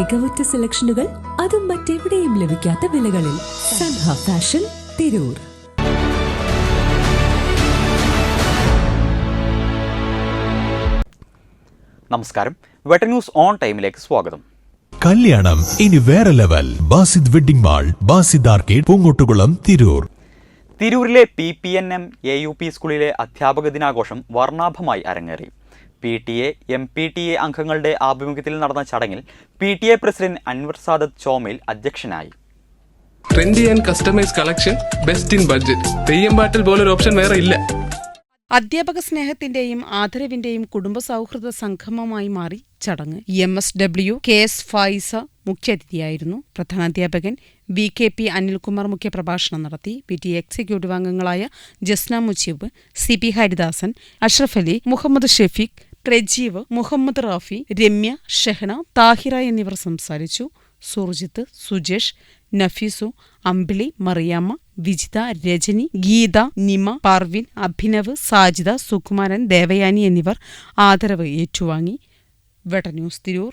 മികവുറ്റ സെലക്ഷനുകൾ അതും മറ്റെവിടെയും ലഭിക്കാത്ത വിലകളിൽ സൻഹ ഫാഷൻ തിരൂർ. നമസ്കാരം. വെട്ട ന്യൂസ് ഓൺ ടൈമിലേക്ക് സ്വാഗതം. കല്യാണം ഇനി വേറെ level. Basid wedding mall Basid arcade Poongottukulam Tirur. തിരൂരിലെ P P N M A U P സ്കൂളിലെ അധ്യാപക ദിനാഘോഷം വർണാഭമായി അരങ്ങേറി. P T A M P T A അംഗങ്ങളുടെ ആഭിമുഖ്യത്തിൽ നടന്ന ചടങ്ങിൽ P T A president Anwar Sadath Chomayil അധ്യക്ഷനായി. Trendy and customise collection best in budget Theyyam പാട്ടിൽ പോലൊരു ഓപ്ഷൻ വേറെ ഇല്ല. അധ്യാപക സ്നേഹത്തിന്റെയും ആദരവിന്റെയും കുടുംബ സൗഹൃദ സംഗമമായി മാറി ചടങ്ങ്. M S W K S Faiza മുഖ്യാതിഥിയായിരുന്നു. പ്രധാനാധ്യാപകൻ വി കെ പി അനിൽകുമാർ മുഖ്യപ്രഭാഷണം നടത്തി. പി ടി എക്സിക്യൂട്ടീവ് അംഗങ്ങളായ ജസ്ന മുജീബ് സി പി ഹരിദാസൻ അഷ്റഫ് അലി മുഹമ്മദ് ഷെഫീഖ് പ്രജീവ് മുഹമ്മദ് റാഫി രമ്യ ഷെഹ്ന താഹിറ എന്നിവർ സംസാരിച്ചു. സുർജിത്ത് സുജേഷ് നഫീസു അമ്പിളി മറിയാമ്മ വിജിത രജനി ഗീത നിമ പാർവിൻ അഭിനവ് സാജിത സുകുമാരൻ ദേവയാനി എന്നിവർ ആദരവ് ഏറ്റുവാങ്ങി. വെട്ട ന്യൂസ് തിരൂർ.